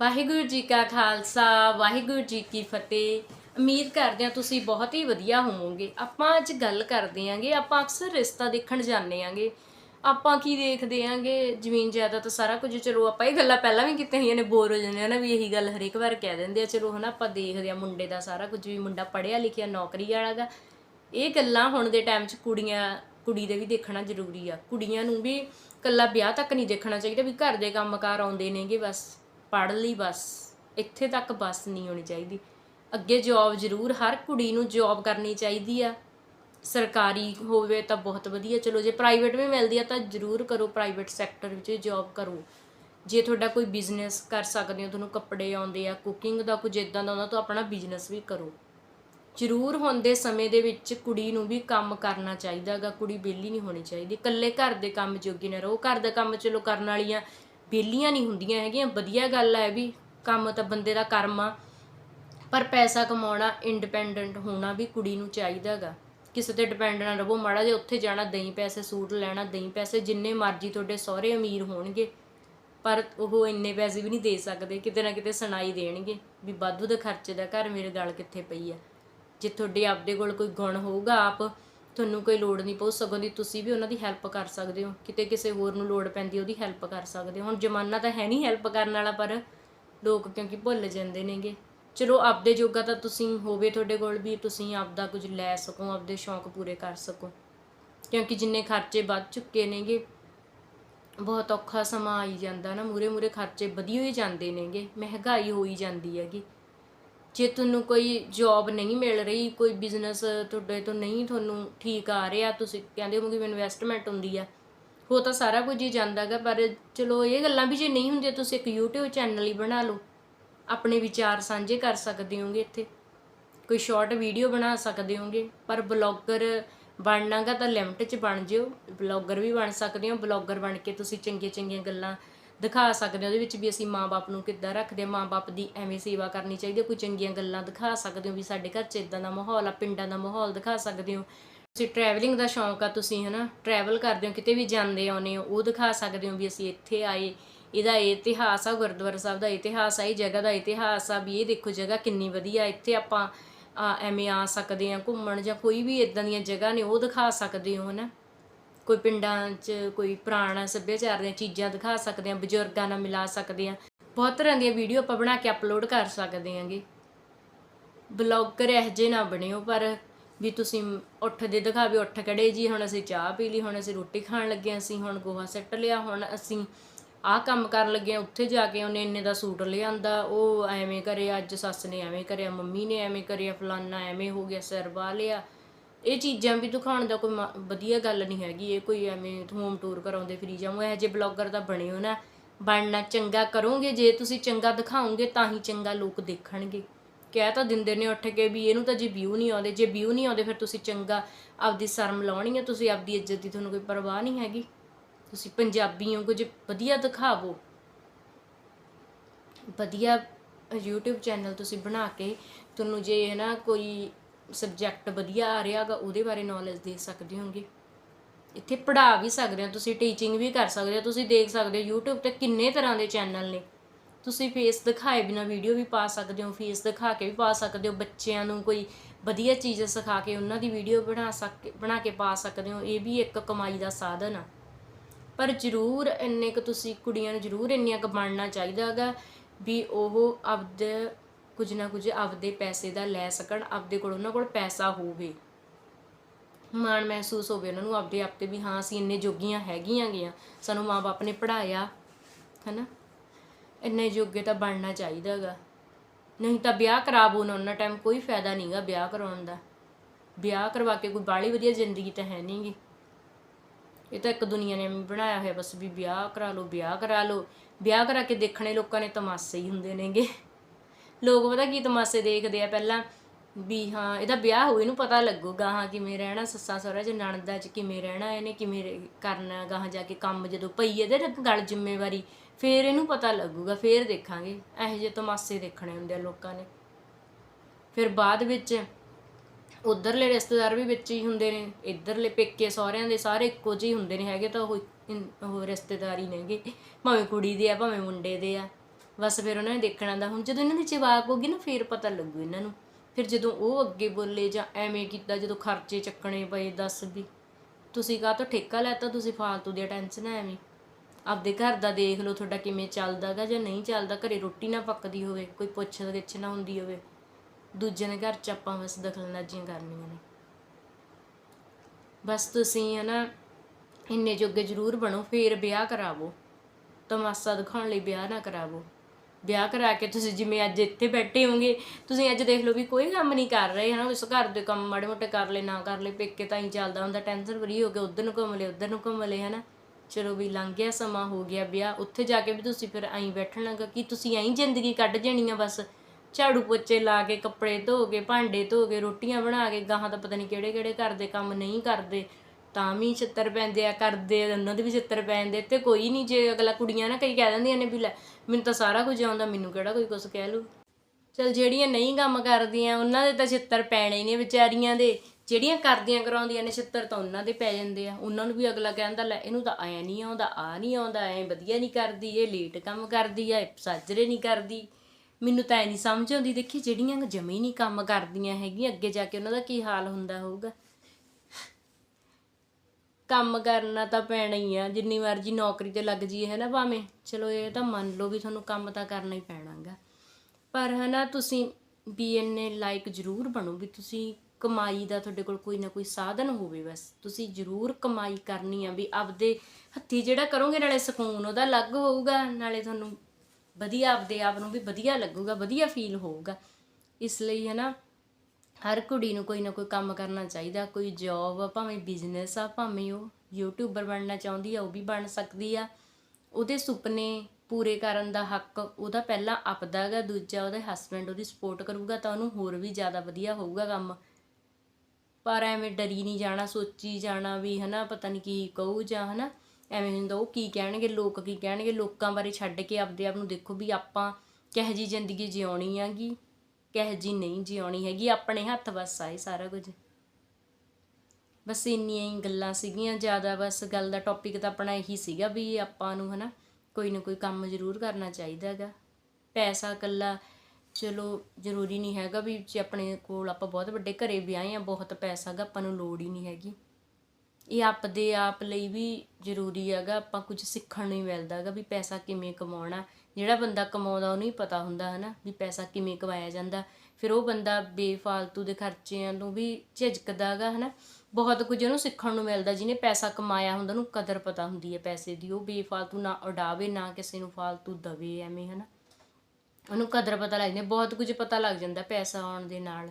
ਵਾਹਿਗੁਰੂ ਜੀ ਕਾ ਖਾਲਸਾ, ਵਾਹਿਗੁਰੂ ਜੀ ਕੀ ਫਤਿਹ। ਉਮੀਦ ਕਰਦੇ ਹਾਂ ਤੁਸੀਂ ਬਹੁਤ ਹੀ ਵਧੀਆ ਹੋਵੋਗੇ। ਆਪਾਂ ਅੱਜ ਗੱਲ ਕਰਦੇ ਆਂਗੇ ਆਪਾਂ ਅਕਸਰ ਰਿਸ਼ਤਾ ਦੇਖਣ ਜਾਂਦੇ ਆਂਗੇ ਆਪਾਂ ਕੀ ਦੇਖਦੇ ਆਂਗੇ ਜ਼ਮੀਨ ਜਾਇਦਾਦ ਤਾਂ ਸਾਰਾ ਕੁਝ, ਚਲੋ ਆਪਾਂ ਇਹ ਗੱਲਾਂ ਪਹਿਲਾਂ ਵੀ ਕੀਤੀਆਂ ਹੋਈਆਂ ਨੇ, ਬੋਰ ਹੋ ਜਾਂਦੇ ਆ ਨਾ, ਵੀ ਇਹੀ ਗੱਲ ਹਰੇਕ ਵਾਰ ਕਹਿ ਦਿੰਦੇ ਆ, ਚਲੋ ਹਨਾ, ਆਪਾਂ ਦੇਖਦੇ ਆ ਮੁੰਡੇ ਦਾ ਸਾਰਾ ਕੁਝ, ਵੀ ਮੁੰਡਾ ਪੜ੍ਹਿਆ ਲਿਖਿਆ, ਨੌਕਰੀ ਵਾਲਾ ਗਾ। ਇਹ ਗੱਲਾਂ ਹੁਣ ਦੇ ਟਾਈਮ 'ਚ ਕੁੜੀਆਂ, ਕੁੜੀ ਦੇ ਵੀ ਦੇਖਣਾ ਜ਼ਰੂਰੀ ਆ। ਕੁੜੀਆਂ ਨੂੰ ਵੀ ਕੱਲਾ ਵਿਆਹ ਤੱਕ ਨਹੀਂ ਦੇਖਣਾ ਚਾਹੀਦਾ, ਵੀ ਘਰ ਦੇ ਕੰਮਕਾਰ ਆਉਂਦੇ ਨੇਗੇ ਬਸ। ਪੜ੍ਹ ਲਈ ਬਸ, ਇੱਥੇ ਤੱਕ ਬਸ ਨਹੀਂ ਹੋਣੀ ਚਾਹੀਦੀ। ਅੱਗੇ ਜੌਬ ਜ਼ਰੂਰ, ਹਰ ਕੁੜੀ ਨੂੰ ਜੌਬ ਕਰਨੀ ਚਾਹੀਦੀ ਆ। ਸਰਕਾਰੀ ਹੋਵੇ ਤਾਂ ਬਹੁਤ ਵਧੀਆ, ਚਲੋ ਜੇ ਪ੍ਰਾਈਵੇਟ ਵੀ ਮਿਲਦੀ ਆ ਤਾਂ ਜ਼ਰੂਰ ਕਰੋ ਪ੍ਰਾਈਵੇਟ ਸੈਕਟਰ ਵਿੱਚ ਜੌਬ ਕਰੋ। ਜੇ ਤੁਹਾਡਾ ਕੋਈ ਬਿਜ਼ਨਸ ਕਰ ਸਕਦੇ ਹੋ, ਤੁਹਾਨੂੰ ਕੱਪੜੇ ਆਉਂਦੇ ਆ ਕੁਕਿੰਗ ਦਾ ਕੁਝ ਇਦਾਂ ਦਾ ਆਉਂਦਾ ਤਾਂ ਆਪਣਾ ਬਿਜ਼ਨਸ ਵੀ ਕਰੋ। ਜ਼ਰੂਰ ਹੁੰਦੇ ਸਮੇਂ ਦੇ ਵਿੱਚ ਕੁੜੀ ਨੂੰ ਵੀ ਕੰਮ ਕਰਨਾ ਚਾਹੀਦਾਗਾ ਕੁੜੀ ਵਿਹਲੀ ਨਹੀਂ ਹੋਣੀ ਚਾਹੀਦੀ। ਇਕੱਲੇ ਘਰ ਦੇ ਕੰਮ ਜੋਗੀ ਨਾ ਰਹੋ। ਘਰ ਦਾ ਕੰਮ ਚਲੋ ਕਰਨ ਵਾਲੀਆਂ ਵਿਹਲੀਆਂ ਨਹੀਂ ਹੁੰਦੀਆਂ ਹੈਗੀਆਂ, ਵਧੀਆ ਗੱਲ ਹੈ ਵੀ, ਕੰਮ ਤਾਂ ਬੰਦੇ ਦਾ ਕਰਮ ਆ, ਪਰ ਪੈਸਾ ਕਮਾਉਣਾ ਇੰਡੀਪੈਂਡੈਂਟ ਹੋਣਾ ਵੀ ਕੁੜੀ ਨੂੰ ਚਾਹੀਦਾਗਾ ਕਿਸੇ ਤੇ ਡਿਪੈਂਡ ਨਾ ਰਹੋ, ਮਾੜਾ ਜਿਹਾ ਉੱਥੇ ਜਾਣਾ, ਦਹੀਂ ਪੈਸੇ ਸੂਟ ਲੈਣਾ, ਦਹੀਂ ਪੈਸੇ ਜਿੰਨੇ ਮਰਜ਼ੀ ਤੁਹਾਡੇ ਸਹੁਰੇ ਅਮੀਰ ਹੋਣਗੇ, ਪਰ ਉਹ ਇੰਨੇ ਪੈਸੇ ਵੀ ਨਹੀਂ ਦੇ ਸਕਦੇ, ਕਿਤੇ ਨਾ ਕਿਤੇ ਸੁਣਾਈ ਦੇਣਗੇ ਵੀ ਵਾਧੂ ਦੇ ਖਰਚੇ ਦਾ ਘਰ ਮੇਰੇ ਗਲ ਕਿੱਥੇ ਪਈ ਆ। ਜੇ ਤੁਹਾਡੇ ਆਪਦੇ ਕੋਲ ਕੋਈ ਗੁਣ ਹੋਊਗਾ, ਆਪ ਤੁਹਾਨੂੰ ਕੋਈ ਲੋੜ ਨਹੀਂ ਪਊ, ਸਗੋਂ ਦੀ ਤੁਸੀਂ ਵੀ ਉਹਨਾਂ ਦੀ ਹੈਲਪ ਕਰ ਸਕਦੇ ਹੋ। ਕਿਤੇ ਕਿਸੇ ਹੋਰ ਨੂੰ ਲੋੜ ਪੈਂਦੀ ਉਹਦੀ ਹੈਲਪ ਕਰ ਸਕਦੇ ਹੋ। ਹੁਣ ਜ਼ਮਾਨਾ ਤਾਂ ਹੈ ਨਹੀਂ ਹੈਲਪ ਕਰਨ ਵਾਲਾ, ਪਰ ਲੋਕ ਕਿਉਂਕਿ ਭੁੱਲ ਜਾਂਦੇ ਨੇਗੇ। ਚਲੋ, ਆਪਦੇ ਜੋਗਾ ਤਾਂ ਤੁਸੀਂ ਹੋਵੇ ਤੁਹਾਡੇ ਕੋਲ ਵੀ, ਤੁਸੀਂ ਆਪਦਾ ਕੁਝ ਲੈ ਸਕੋ, ਆਪਦੇ ਸ਼ੌਂਕ ਪੂਰੇ ਕਰ ਸਕੋ। ਕਿਉਂਕਿ ਜਿੰਨੇ ਖਰਚੇ ਵੱਧ ਚੁੱਕੇ ਨੇਗੇ, ਬਹੁਤ ਔਖਾ ਸਮਾਂ ਆਈ ਜਾਂਦਾ ਨਾ। ਮੂਰੇ ਮੂਰੇ ਖਰਚੇ ਵਧੀ ਹੋਈ ਜਾਂਦੇ ਨੇਗੇ, ਮਹਿੰਗਾਈ ਹੋਈ ਜਾਂਦੀ ਹੈਗੀ। ਜੇ ਤੁਹਾਨੂੰ ਕੋਈ ਜੌਬ ਨਹੀਂ ਮਿਲ ਰਹੀ, ਕੋਈ ਬਿਜ਼ਨਸ ਤੁਹਾਡੇ ਤੋਂ ਨਹੀਂ ਤੁਹਾਨੂੰ ਠੀਕ ਆ ਰਿਹਾ, ਤੁਸੀਂ ਕਹਿੰਦੇ ਹੋ ਕਿ ਇਨਵੈਸਟਮੈਂਟ ਹੁੰਦੀ ਆ, ਹੋ ਤਾਂ ਸਾਰਾ ਕੁਝ ਹੀ ਜਾਂਦਾਗਾ ਪਰ ਚਲੋ ਇਹ ਗੱਲਾਂ ਵੀ ਜੇ ਨਹੀਂ ਹੁੰਦੀਆਂ, ਤੁਸੀਂ ਇੱਕ YouTube ਚੈਨਲ ਹੀ ਬਣਾ ਲਓ, ਆਪਣੇ ਵਿਚਾਰ ਸਾਂਝੇ ਕਰ ਸਕਦੇ ਹੋਗੇ ਇੱਥੇ, ਕੋਈ ਸ਼ਾਰਟ ਵੀਡੀਓ ਬਣਾ ਸਕਦੇ ਹੋਗੇ ਪਰ ਬਲੌਗਰ ਬਣਨਾਗਾ ਤਾਂ ਲਿਮਟ 'ਚ ਬਣ ਜਿਓ ਬਲੌਗਰ ਵੀ ਬਣ ਸਕਦੇ ਹੋ ਬਲੌਗਰ ਬਣ ਕੇ ਤੁਸੀਂ ਚੰਗੀਆਂ ਚੰਗੀਆਂ ਗੱਲਾਂ ਦਿਖਾ ਸਕਦੇ ਹੋ ਉਹਦੇ ਵਿੱਚ ਵੀ ਅਸੀਂ ਮਾਂ-ਬਾਪ ਨੂੰ ਕਿੱਦਾਂ ਰੱਖਦੇ ਹਾਂ। ਮਾਂ-ਬਾਪ ਦੀ ਐਵੇਂ ਸੇਵਾ ਕਰਨੀ ਚਾਹੀਦੀ ਹੈ ਕੋਈ ਚੰਗੀਆਂ ਗੱਲਾਂ ਦਿਖਾ ਸਕਦੇ ਹੋ ਵੀ ਸਾਡੇ ਘਰ 'ਚ ਇਦਾਂ ਦਾ ਮਾਹੌਲ ਆ ਪਿੰਡਾਂ ਦਾ ਮਾਹੌਲ ਦਿਖਾ ਸਕਦੇ ਹੋ। ਤੁਸੀਂ ਟਰੈਵਲਿੰਗ ਦਾ ਸ਼ੌਂਕ ਆ ਤੁਸੀਂ ਹਨਾ? ਟਰੈਵਲ ਕਰਦੇ ਹੋ ਕਿਤੇ ਵੀ ਜਾਂਦੇ ਆਉਨੇ ਹੋ ਉਹ ਦਿਖਾ ਸਕਦੇ ਹੋ ਵੀ ਅਸੀਂ ਇੱਥੇ ਆਏ। ਇਹਦਾ ਇਹ ਇਤਿਹਾਸ ਆ ਗੁਰਦੁਆਰਾ ਸਾਹਿਬ ਦਾ ਇਤਿਹਾਸ ਆ ਇਹ ਜਗ੍ਹਾ ਦਾ ਇਤਿਹਾਸ ਆ ਵੀ ਇਹ ਦੇਖੋ ਜਗ੍ਹਾ ਕਿੰਨੀ ਵਧੀਆ ਇੱਥੇ ਆਪਾਂ ਆ, ਐਵੇਂ ਆ ਸਕਦੇ ਆ ਘੁੰਮਣ ਜਾਂ ਕੋਈ ਵੀ ਇਦਾਂ ਦੀਆਂ ਜਗ੍ਹਾ ਨੇ ਉਹ ਦਿਖਾ ਸਕਦੇ ਹੋ ਹਨਾ? ਕੋਈ ਪਿੰਡਾਂ 'ਚ ਕੋਈ ਪੁਰਾਣਾ ਸੱਭਿਆਚਾਰ ਦੀਆਂ ਚੀਜ਼ਾਂ ਦਿਖਾ ਸਕਦੇ ਆ ਬਜ਼ੁਰਗਾਂ ਨਾਲ ਮਿਲਾ ਸਕਦੇ ਆ ਬਹੁਤ ਤਰ੍ਹਾਂ ਦੀਆਂ ਵੀਡੀਓ ਆਪਾਂ ਬਣਾ ਕੇ ਅਪਲੋਡ ਕਰ ਸਕਦੇ ਆਂਗੇ ਬਲੌਗਰ ਇਹ ਜੇ ਨਾ ਬਣਿਓ ਪਰ ਵੀ ਤੁਸੀਂ ਉੱਠਦੇ ਦਿਖਾਵੇ ਉੱਠ ਖੜੇ ਜੀ ਹੁਣ ਅਸੀਂ ਚਾਹ ਪੀ ਲਈ ਹੁਣ ਅਸੀਂ ਰੋਟੀ ਖਾਣ ਲੱਗੇ ਹਾਂ, ਅਸੀਂ ਹੁਣ ਗੋਹਾ ਸੱਟ ਲਿਆ ਹੁਣ ਅਸੀਂ ਆਹ ਕੰਮ ਕਰਨ ਲੱਗੇ ਹਾਂ, ਉੱਥੇ ਜਾ ਕੇ ਉਹਨੇ ਇੰਨੇ ਦਾ ਸੂਟ ਲਿਆਂਦਾ ਉਹ ਐਵੇਂ ਕਰਿਆ ਅੱਜ ਸੱਸ ਨੇ ਐਵੇਂ ਕਰਿਆ ਮੰਮੀ ਨੇ ਐਵੇਂ ਕਰਿਆ ਫਲਾਨਾ ਐਵੇਂ ਹੋ ਗਿਆ ਸਿਰ ਵਾਹ ਲਿਆ। ਇਹ ਚੀਜ਼ਾਂ ਵੀ ਦਿਖਾਉਣ ਦਾ ਕੋਈ ਮ- ਵਧੀਆ ਗੱਲ ਨਹੀਂ ਹੈਗੀ। ਇਹ ਕੋਈ ਐਵੇਂ ਹੋਮ ਟੂਰ ਕਰਾਉਂਦੇ ਫਰੀ ਜਾਓ ਇਹੋ ਜਿਹੇ ਬਲੌਗਰ ਤਾਂ ਬਣਿਓ ਨਾ। ਬਣਨਾ ਚੰਗਾ ਕਰੋਗੇ, ਜੇ ਤੁਸੀਂ ਚੰਗਾ ਦਿਖਾਓਗੇ ਤਾਂ ਹੀ ਚੰਗਾ ਲੋਕ ਦੇਖਣਗੇ। ਕਹਿ ਤਾਂ ਦਿੰਦੇ ਨੇ ਉੱਠ ਕੇ ਵੀ ਇਹਨੂੰ ਤਾਂ ਜੇ ਵਿਊ ਨਹੀਂ ਆਉਂਦੇ, ਜੇ ਵਿਊ ਨਹੀਂ ਆਉਂਦੇ ਫਿਰ ਤੁਸੀਂ ਚੰਗਾ ਆਪਦੀ ਸ਼ਰਮ ਲਾਉਣੀ ਹੈ ਤੁਸੀਂ ਆਪਦੀ ਇੱਜ਼ਤ ਦੀ ਤੁਹਾਨੂੰ ਕੋਈ ਪਰਵਾਹ ਨਹੀਂ ਹੈਗੀ। ਤੁਸੀਂ ਪੰਜਾਬੀ ਹੋ, ਕੁਝ ਵਧੀਆ ਦਿਖਾਵੋ। ਵਧੀਆ YouTube ਚੈਨਲ ਤੁਸੀਂ ਬਣਾ ਕੇ, ਤੁਹਾਨੂੰ ਜੇ ਹੈ ਨਾ ਕੋਈ ਸਬਜੈਕਟ ਵਧੀਆ ਆ ਰਿਹਾਗਾ ਉਹਦੇ ਬਾਰੇ ਨੌਲੇਜ ਦੇ ਸਕਦੇ ਹੋਗੇ। ਇੱਥੇ ਪੜ੍ਹਾ ਵੀ ਸਕਦੇ ਹੋ, ਤੁਸੀਂ ਟੀਚਿੰਗ ਵੀ ਕਰ ਸਕਦੇ ਹੋ, ਤੁਸੀਂ ਦੇਖ ਸਕਦੇ ਹੋ, YouTube ਤੇ ਕਿੰਨੇ ਤਰ੍ਹਾਂ ਦੇ ਚੈਨਲ ਨੇ। ਤੁਸੀਂ ਫੇਸ ਦਿਖਾਏ ਬਿਨਾ ਵੀਡੀਓ ਵੀ ਪਾ ਸਕਦੇ ਹੋ ਫੇਸ ਦਿਖਾ ਕੇ ਵੀ ਪਾ ਸਕਦੇ ਹੋ, ਬੱਚਿਆਂ ਨੂੰ ਕੋਈ ਵਧੀਆ ਚੀਜ਼ ਸਿਖਾ ਕੇ ਉਹਨਾਂ ਦੀ ਵੀਡੀਓ ਬਣਾ ਸਕ, ਬਣਾ ਕੇ ਪਾ ਸਕਦੇ ਹੋ, ਇਹ ਵੀ ਇੱਕ ਕਮਾਈ ਦਾ ਸਾਧਨ ਆ। ਪਰ ਜ਼ਰੂਰ ਇੰਨੇ ਕੁ ਤੁਸੀਂ ਕੁੜੀਆਂ ਨੂੰ ਜ਼ਰੂਰ ਇੰਨੀਆਂ ਕੁ ਬਣਨਾ ਚਾਹੀਦਾ ਹੈਗਾ ਵੀ ਉਹ ਆਪਦੇ ਕੁਝ ਨਾ ਕੁਝ ਆਪਦੇ ਪੈਸੇ ਦਾ ਲੈ ਸਕਣ, ਆਪਦੇ ਕੋਲ, ਉਹਨਾਂ ਕੋਲ ਪੈਸਾ ਹੋਵੇ। ਮਾਣ ਮਹਿਸੂਸ ਹੋਵੇ ਉਹਨਾਂ ਨੂੰ ਆਪਦੇ ਆਪ ਤੇ ਵੀ, ਹਾਂ, ਅਸੀਂ ਇੰਨੇ ਜੋਗੀਆਂ ਹੈਗੀਆਂ ਗੀਆਂ ਸਾਨੂੰ ਮਾਪੇ ਨੇ ਪੜਾਇਆ ਹਨਾ? ਇੰਨੇ ਜੋਗੇ ਤਾਂ ਬਣਨਾ ਚਾਹੀਦਾਗਾ ਨਹੀਂ ਤਾਂ ਵਿਆਹ ਕਰਾਵੋ ਨਾ ਉਹਨਾਂ ਟਾਈਮ ਕੋਈ ਫਾਇਦਾ ਨਹੀਂਗਾ ਵਿਆਹ ਕਰਾਉਣ ਦਾ। ਵਿਆਹ ਕਰਵਾ ਕੇ ਕੋਈ ਬਾਲੀ ਵਧੀਆ ਜ਼ਿੰਦਗੀ ਤਾਂ ਹੈ ਨਹੀਂਗੀ ਇਹ ਤਾਂ ਇੱਕ ਦੁਨੀਆ ਨੇ ਬਣਾਇਆ ਹੋਇਆ, ਬਸ ਵੀ ਵਿਆਹ ਕਰਾ ਲਓ, ਵਿਆਹ ਕਰਾ ਲਓ। ਵਿਆਹ ਕਰਾ ਕੇ ਦੇਖਣੇ ਲੋਕਾਂ ਨੇ ਤਮਾਸ਼ੇ ਹੀ ਹੁੰਦੇ ਨੇਗੇ। ਲੋਕ ਪਤਾ ਕੀ ਤਮਾਸ਼ੇ ਦੇਖਦੇ ਆ ਪਹਿਲਾਂ ਵੀ ਹਾਂ, ਇਹਦਾ ਵਿਆਹ ਹੋਏ ਨੂੰ ਪਤਾ ਲੱਗੂਗਾ ਹਾਂ ਕਿਵੇਂ ਰਹਿਣਾ, ਸੱਸਾਂ ਸਹੁਰਾ ਚ, ਨਣਦਾ ਚ ਕਿਵੇਂ ਰਹਿਣਾ, ਇਹਨੇ ਕਿਵੇਂ ਰਹਿ- ਕਰਨਾ, ਗਾਹਾਂ ਜਾ ਕੇ ਕੰਮ ਜਦੋਂ ਪਈ ਇਹਦੇ ਤੇ ਗੱਲ ਜ਼ਿੰਮੇਵਾਰੀ। ਫੇਰ ਇਹਨੂੰ ਪਤਾ ਲੱਗੂਗਾ, ਫੇਰ ਦੇਖਾਂਗੇ। ਇਹੋ ਜਿਹੇ ਤਮਾਸ਼ੇ ਦੇਖਣੇ ਹੁੰਦੇ ਆ ਲੋਕਾਂ ਨੇ। ਫਿਰ ਬਾਅਦ ਵਿੱਚ ਉਧਰਲੇ ਰਿਸ਼ਤੇਦਾਰ ਵੀ ਵਿੱਚ ਹੀ ਹੁੰਦੇ ਨੇ, ਇਧਰਲੇ ਪੇਕੇ ਸਹੁਰਿਆਂ ਦੇ ਸਾਰੇ ਇੱਕੋ ਜਿਹੇ ਹੀ ਹੁੰਦੇ ਨੇ, ਹੈਗੇ ਤਾਂ ਉਹ ਇਨ- ਉਹ ਰਿਸ਼ਤੇਦਾਰੀ ਨੇਗੇ। ਭਾਵੇਂ ਕੁੜੀ ਦੇ ਆ, ਭਾਵੇਂ ਮੁੰਡੇ ਦੇ ਆ। ਬਸ ਫਿਰ ਉਹਨਾਂ ਨੇ ਦੇਖਣਾ ਦਾ। ਹੁਣ ਜਦੋਂ ਇਹਨਾਂ ਦੀ ਜਵਾਬ ਹੋਗੀ ਨਾ, ਫਿਰ ਪਤਾ ਲੱਗੂ ਇਹਨਾਂ ਨੂੰ। ਫਿਰ ਜਦੋਂ ਉਹ ਅੱਗੇ ਬੋਲੇ ਜਾਂ ਐਵੇਂ ਕੀਤਾ, ਜਦੋਂ ਖਰਚੇ ਚੱਕਣੇ ਪਏ, ਦੱਸ ਵੀ। ਤੁਸੀਂ ਕਾਹ ਤੋਂ ਠੇਕਾ ਲੈਤਾ? ਤੁਸੀਂ ਫਾਲਤੂ ਦੀਆਂ ਟੈਨਸ਼ਨ ਐਵੇਂ। ਆਪਦੇ ਘਰ ਦਾ ਦੇਖ ਲਓ ਤੁਹਾਡਾ ਕਿਵੇਂ ਚੱਲਦਾਗਾ ਜਾਂ ਨਹੀਂ ਚੱਲਦਾ। ਘਰੇ ਰੋਟੀ ਨਾ ਪੱਕਦੀ ਹੋਵੇ, ਕੋਈ ਪੁੱਛ ਗਿੱਛ ਨਾ ਹੁੰਦੀ ਹੋਵੇ। ਦੂਜੇ ਦੇ ਘਰ ਚ ਆਪਾਂ ਬਸ ਦਖਲਅੰਦਾਜ਼ੀਆਂ ਕਰਨੀਆਂ ਨੇ। ਬਸ ਤੁਸੀਂ ਹਨਾ, ਇੰਨੇ ਜੋਗੇ ਜ਼ਰੂਰ ਬਣੋ, ਫੇਰ ਵਿਆਹ ਕਰਾਵੋ। ਤਮਾਸਾ ਦਿਖਾਉਣ ਲਈ ਵਿਆਹ ਨਾ ਕਰਾਵੋ। ਵਿਆਹ ਕਰਾ ਕੇ ਤੁਸੀਂ ਜਿਵੇਂ ਅੱਜ ਇੱਥੇ ਬੈਠੇ ਹੋਗੇ ਤੁਸੀਂ ਅੱਜ ਦੇਖ ਲਓ ਵੀ ਕੋਈ ਕੰਮ ਨਹੀਂ ਕਰ ਰਹੇ, ਹਨਾ ਉਸ ਘਰ ਦੇ ਕੰਮ ਮਾੜੇ ਮੋਟੇ ਕਰ ਲੈ ਨਾ ਕਰ ਲੈ ਪੇਕੇ ਤਾਂ ਹੀ ਚੱਲਦਾ ਹੁੰਦਾ ਟੈਨਸ਼ਨ ਫਰੀ ਹੋ ਕੇ ਉਧਰ ਨੂੰ ਘੁੰਮ ਲਏ, ਉਧਰ ਨੂੰ ਘੁੰਮ ਲਏ, ਹਨਾ। ਚਲੋ ਵੀ ਲੰਘ ਗਿਆ ਸਮਾਂ, ਹੋ ਗਿਆ ਵਿਆਹ, ਉੱਥੇ ਜਾ ਕੇ ਵੀ ਤੁਸੀਂ ਫਿਰ ਐਂ ਲੱਗਾ ਕਿ ਤੁਸੀਂ ਐਂ ਜ਼ਿੰਦਗੀ ਕੱਢ ਜਾਣੀ ਆ ਬਸ। ਝਾੜੂ ਪੋਚੇ ਲਾ ਕੇ, ਕੱਪੜੇ ਧੋ ਕੇ, ਭਾਂਡੇ ਧੋ ਕੇ, ਰੋਟੀਆਂ ਬਣਾ ਕੇ, ਗਾਹਾਂ ਤਾਂ ਪਤਾ ਨਹੀਂ ਕਿਹੜੇ ਕਿਹੜੇ ਘਰ ਦੇ ਕੰਮ ਨਹੀਂ ਕਰਦੇ। ਤਾਂ ਵੀ ਛਿੱਤਰ ਪੈਂਦੇ ਆ ਕਰਦੇ ਆ, ਉਹਨਾਂ ਦੇ ਵੀ ਛਿੱਤਰ ਪੈਂਦੇ ਤੇ ਕੋਈ ਨਹੀਂ ਜੇ ਅਗਲਾ ਕੁੜੀਆਂ ਨਾ ਕਈ ਕਹਿ ਦਿੰਦੀਆਂ ਨੇ ਵੀ ਲੈ ਮੈਨੂੰ ਤਾਂ ਸਾਰਾ ਕੁਝ ਆਉਂਦਾ ਮੈਨੂੰ ਕਿਹੜਾ ਕੋਈ ਕੁਝ ਕਹਿ ਲੂ? ਚਲ ਜਿਹੜੀਆਂ ਨਹੀਂ ਕੰਮ ਕਰਦੀਆਂ ਉਹਨਾਂ ਦੇ ਤਾਂ ਛਿੱਤਰ ਪੈਣੇ ਨੇ ਵਿਚਾਰੀਆਂ ਦੇ। ਜਿਹੜੀਆਂ ਕਰਦੀਆਂ ਕਰਾਉਂਦੀਆਂ ਨੇ ਛਿੱਤਰ ਤਾਂ ਉਹਨਾਂ ਦੇ ਪੈ ਜਾਂਦੇ ਆ। ਉਹਨਾਂ ਨੂੰ ਵੀ ਅਗਲਾ ਕਹਿੰਦਾ ਲੈ ਇਹਨੂੰ ਤਾਂ ਐ ਨਹੀਂ ਆਉਂਦਾ ਆ ਨਹੀਂ ਆਉਂਦਾ ਐ ਵਧੀਆ ਨਹੀਂ ਕਰਦੀ ਇਹ ਲੇਟ ਕੰਮ ਕਰਦੀ ਆ ਸਾਜਰੇ ਨਹੀਂ ਕਰਦੀ। ਮੈਨੂੰ ਤਾਂ ਐ ਨਹੀਂ ਸਮਝ ਆਉਂਦੀ ਦੇਖੀ ਜਿਹੜੀਆਂ ਜਮੀ ਨਹੀਂ ਕੰਮ ਕਰਦੀਆਂ ਹੈਗੀਆਂ ਅੱਗੇ ਜਾ ਕੇ ਉਹਨਾਂ ਦਾ ਕੀ ਹਾਲ ਹੁੰਦਾ ਹੋਊਗਾ? ਕੰਮ ਕਰਨਾ ਤਾਂ ਪੈਣਾ ਹੀ ਆ, ਜਿੰਨੀ ਮਰਜ਼ੀ ਨੌਕਰੀ ਤੇ ਲੱਗ ਜਾਈਏ, ਹੈ ਨਾ ਭਾਵੇਂ? ਚਲੋ ਇਹ ਤਾਂ ਮੰਨ ਲਓ ਵੀ ਤੁਹਾਨੂੰ ਕੰਮ ਤਾਂ ਕਰਨਾ ਹੀ ਪੈਣਾਗਾ। ਪਰ ਹੈ ਨਾ ਤੁਸੀਂ ਵੀ ਇੰਨੇ ਲਾਇਕ ਜ਼ਰੂਰ ਬਣੋ ਵੀ ਤੁਸੀਂ ਕਮਾਈ ਦਾ ਤੁਹਾਡੇ ਕੋਲ ਕੋਈ ਨਾ ਕੋਈ ਸਾਧਨ ਹੋਵੇ ਬਸ। ਤੁਸੀਂ ਜ਼ਰੂਰ ਕਮਾਈ ਕਰਨੀ ਆ ਵੀ ਆਪਦੇ ਹੱਥੀ ਜਿਹੜਾ ਕਰੋਗੇ ਨਾਲੇ ਸਕੂਨ ਉਹਦਾ ਅਲੱਗ ਹੋਊਗਾ, ਨਾਲੇ ਤੁਹਾਨੂੰ ਵਧੀਆ ਆਪਦੇ ਆਪ ਨੂੰ ਵੀ ਵਧੀਆ ਲੱਗੂਗਾ, ਵਧੀਆ ਫੀਲ ਹੋਊਗਾ। ਇਸ ਲਈ ਹੈ ਨਾ ਹਰ ਕੁੜੀ ਨੂੰ ਕੋਈ ਨਾ ਕੋਈ ਕੰਮ ਕਰਨਾ ਚਾਹੀਦਾ, ਕੋਈ ਜੌਬ ਆ, ਭਾਵੇਂ ਬਿਜ਼ਨਸ ਆ, ਭਾਵੇਂ ਉਹ ਯੂਟਿਊਬਰ ਬਣਨਾ ਚਾਹੁੰਦੀ ਆ, ਉਹ ਵੀ ਬਣ ਸਕਦੀ ਆ। ਉਹਦੇ ਸੁਪਨੇ ਪੂਰੇ ਕਰਨ ਦਾ ਹੱਕ ਉਹਦਾ ਪਹਿਲਾਂ ਆਪਦਾ ਹੈਗਾ, ਦੂਜਾ ਉਹਦੇ ਹਸਬੰਡ ਉਹਦੀ ਸਪੋਰਟ ਕਰੂਗਾ ਤਾਂ ਉਹਨੂੰ ਹੋਰ ਵੀ ਜ਼ਿਆਦਾ ਵਧੀਆ ਹੋਊਗਾ ਕੰਮ। ਪਰ ਐਵੇਂ ਡਰੀ ਨਹੀਂ ਜਾਣਾ, ਸੋਚੀ ਜਾਣਾ ਵੀ ਹਨਾ, ਪਤਾ ਨਹੀਂ ਕੀ ਕਹੂ ਜਾਂ ਹਨਾ, ਐਵੇਂ ਹੁੰਦਾ ਉਹ ਕੀ ਕਹਿਣਗੇ, ਲੋਕ ਕੀ ਕਹਿਣਗੇ, ਲੋਕਾਂ ਬਾਰੇ ਛੱਡ ਕੇ ਆਪਦੇ ਆਪ ਨੂੰ ਦੇਖੋ ਵੀ ਆਪਾਂ ਕਿਹੋ ਜੀ ਜ਼ਿੰਦਗੀ ਜਿਉਣੀ ਆਗੀ ਕਿਹੋ ਜੀ ਨਹੀਂ ਜਿਉਣੀ ਹੈਗੀ, ਆਪਣੇ ਹੱਥ ਵੱਸ ਆਏ ਸਾਰਾ ਕੁਝ। ਬਸ ਇੰਨੀਆਂ ਹੀ ਗੱਲਾਂ ਸੀਗੀਆਂ, ਜ਼ਿਆਦਾ ਬਸ ਗੱਲ ਦਾ ਟੌਪਿਕ ਤਾਂ ਆਪਣਾ ਇਹੀ ਸੀਗਾ ਵੀ ਆਪਾਂ ਨੂੰ ਹਨਾ ਕੋਈ ਨਾ ਕੋਈ ਕੰਮ ਜ਼ਰੂਰ ਕਰਨਾ ਚਾਹੀਦਾ ਹੈਗਾ। ਪੈਸਾ ਇਕੱਲਾ ਚਲੋ ਜ਼ਰੂਰੀ ਨਹੀਂ ਹੈਗਾ ਵੀ ਜੇ ਆਪਣੇ ਕੋਲ ਆਪਾਂ ਬਹੁਤ ਵੱਡੇ ਘਰੇ ਵਿਆਹੇ ਆ ਬਹੁਤ ਪੈਸਾ ਹੈਗਾ, ਆਪਾਂ ਨੂੰ ਲੋੜ ਹੀ ਨਹੀਂ ਹੈਗੀ। ਇਹ ਆਪਦੇ ਆਪ ਲਈ ਵੀ ਜ਼ਰੂਰੀ ਹੈਗਾ, ਆਪਾਂ ਕੁਝ ਸਿੱਖਣ ਨੂੰ ਹੀ ਮਿਲਦਾ ਹੈਗਾ ਵੀ ਪੈਸਾ ਕਿਵੇਂ ਕਮਾਉਣਾ। ਜਿਹੜਾ ਬੰਦਾ ਕਮਾਉਂਦਾ ਉਹਨੂੰ ਹੀ ਪਤਾ ਹੁੰਦਾ ਹੈ ਨਾ ਵੀ ਪੈਸਾ ਕਿਵੇਂ ਕਮਾਇਆ ਜਾਂਦਾ। ਫਿਰ ਉਹ ਬੰਦਾ ਬੇਫਾਲਤੂ ਦੇ ਖਰਚਿਆਂ ਨੂੰ ਵੀ ਝਿਜਕਦਾ ਹੈਗਾ ਹਨਾ। ਬਹੁਤ ਕੁਝ ਉਹਨੂੰ ਸਿੱਖਣ ਨੂੰ ਮਿਲਦਾ, ਜਿਹਨੇ ਪੈਸਾ ਕਮਾਇਆ ਹੁੰਦਾ ਉਹਨੂੰ ਕਦਰ ਪਤਾ ਹੁੰਦੀ ਹੈ ਪੈਸੇ ਦੀ। ਉਹ ਬੇਫਾਲਤੂ ਨਾ ਉਡਾਵੇ, ਨਾ ਕਿਸੇ ਨੂੰ ਫਾਲਤੂ ਦਵੇ ਐਵੇਂ ਹੈ ਨਾ ਉਹਨੂੰ ਕਦਰ ਪਤਾ ਲੱਗ ਜਾਂਦਾ ਬਹੁਤ ਕੁਝ ਪਤਾ ਲੱਗ ਜਾਂਦਾ ਪੈਸਾ ਆਉਣ ਦੇ ਨਾਲ।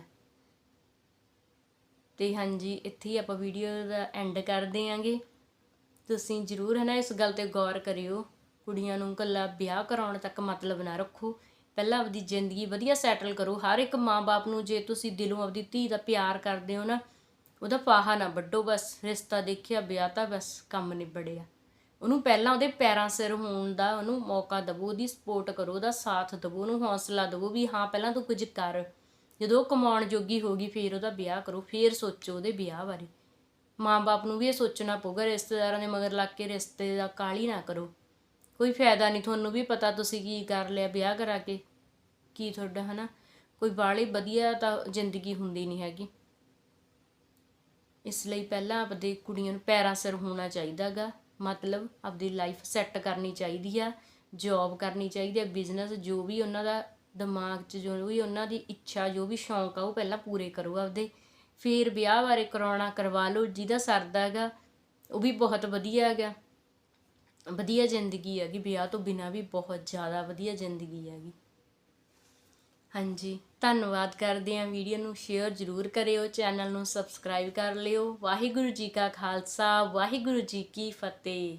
ਤੇ ਹਾਂਜੀ, ਇੱਥੇ ਹੀ ਆਪਾਂ ਵੀਡੀਓ ਦਾ ਐਂਡ ਕਰਦੇ ਆਂਗੇ ਤੁਸੀਂ ਜ਼ਰੂਰ ਹੈ ਨਾ ਇਸ ਗੱਲ ਤੇ ਗੌਰ ਕਰਿਓ। ਕੁੜੀਆਂ ਨੂੰ ਕੱਲਾ ਵਿਆਹ ਕਰਾਉਣ ਤੱਕ ਮਤਲਬ ਨਾ ਰੱਖੋ। ਪਹਿਲਾਂ ਆਪਦੀ ਜ਼ਿੰਦਗੀ ਵਧੀਆ ਸੈਟਲ ਕਰੋ। ਹਰ ਇੱਕ ਮਾਂ-ਬਾਪ ਨੂੰ ਜੇ ਤੁਸੀਂ ਦਿਲੋਂ ਆਪਦੀ ਧੀ ਦਾ ਪਿਆਰ ਕਰਦੇ ਹੋ ਨਾ, ਉਹਦਾ ਫਾਹਾ ਨਾ ਵੱਡੋ ਬਸ। ਰਿਸ਼ਤਾ ਦੇਖਿਆ, ਵਿਆਹ ਤਾਂ ਬਸ ਕੰਮ ਨਿਬੜਿਆ। ਉਹਨੂੰ ਪਹਿਲਾਂ ਉਹਦੇ ਪੈਰਾਂ ਸਿਰ ਹੋਣ ਦਾ ਉਹਨੂੰ ਮੌਕਾ ਦਿਵੋ, ਉਹਦੀ ਸਪੋਰਟ ਕਰੋ, ਉਹਦਾ ਸਾਥ ਦਿਵੋ, ਉਹਨੂੰ ਹੌਸਲਾ ਦਿਵੋ ਵੀ ਹਾਂ, ਪਹਿਲਾਂ ਤੂੰ ਕੁਝ ਕਰ। ਜਦੋਂ ਉਹ ਕਮਾਉਣ ਜੋਗੀ ਹੋ ਗਈ, ਫੇਰ ਉਹਦਾ ਵਿਆਹ ਕਰੋ, ਫੇਰ ਸੋਚੋ ਉਹਦੇ ਵਿਆਹ ਬਾਰੇ। ਮਾਂ-ਬਾਪ ਨੂੰ ਵੀ ਇਹ ਸੋਚਣਾ ਪਊਗਾ, ਰਿਸ਼ਤੇਦਾਰਾਂ ਦੇ ਮਗਰ ਲੱਗ ਕੇ ਰਿਸ਼ਤੇ ਦਾ ਕਾਲੀ ਨਾ ਕਰੋ। ਕੋਈ ਫਾਇਦਾ ਨਹੀਂ, ਤੁਹਾਨੂੰ ਵੀ ਪਤਾ ਤੁਸੀਂ ਕੀ ਕਰ ਲਿਆ ਵਿਆਹ ਕਰਾ ਕੇ। ਕੀ ਤੁਹਾਡਾ, ਹਨਾ? ਕੋਈ ਬਾਹਲੀ ਵਧੀਆ ਤਾਂ ਜ਼ਿੰਦਗੀ ਹੁੰਦੀ ਨਹੀਂ ਹੈਗੀ। ਇਸ ਲਈ ਪਹਿਲਾਂ ਆਪਦੇ ਕੁੜੀਆਂ ਨੂੰ ਪੈਰਾਂ ਸਿਰ ਹੋਣਾ ਚਾਹੀਦਾਗਾ। ਮਤਲਬ ਆਪਦੀ ਲਾਈਫ ਸੈੱਟ ਕਰਨੀ ਚਾਹੀਦੀ ਆ ਜੌਬ ਕਰਨੀ ਚਾਹੀਦੀ ਆ ਬਿਜ਼ਨਸ ਜੋ ਵੀ ਉਹਨਾਂ ਦਾ ਦਿਮਾਗ 'ਚ ਜੋ ਵੀ ਉਹਨਾਂ ਦੀ ਇੱਛਾ, ਜੋ ਵੀ ਸ਼ੌਂਕ ਆ, ਉਹ ਪਹਿਲਾਂ ਪੂਰੇ ਕਰੋ ਆਪਦੇ। ਫਿਰ ਵਿਆਹ ਬਾਰੇ ਕਰਾਉਣਾ, ਕਰਵਾ ਲਓ, ਜਿਹਦਾ ਸਰਦਾ ਹੈਗਾ, ਉਹ ਵੀ ਬਹੁਤ ਵਧੀਆ ਹੈਗਾ। ਵਧੀਆ ਜ਼ਿੰਦਗੀ ਹੈਗੀ, ਵਿਆਹ ਤੋਂ ਬਿਨਾ ਵੀ ਬਹੁਤ ਜ਼ਿਆਦਾ ਵਧੀਆ ਜ਼ਿੰਦਗੀ ਹੈਗੀ। ਹਾਂਜੀ, ਧੰਨਵਾਦ ਕਰਦੇ ਹਾਂ। ਵੀਡੀਓ ਨੂੰ ਸ਼ੇਅਰ ਜ਼ਰੂਰ ਕਰਿਓ, ਚੈਨਲ ਨੂੰ ਸਬਸਕ੍ਰਾਈਬ ਕਰ ਲਿਓ। ਵਾਹਿਗੁਰੂ ਜੀ ਕਾ ਖਾਲਸਾ, ਵਾਹਿਗੁਰੂ ਜੀ ਕੀ ਫਤਿਹ।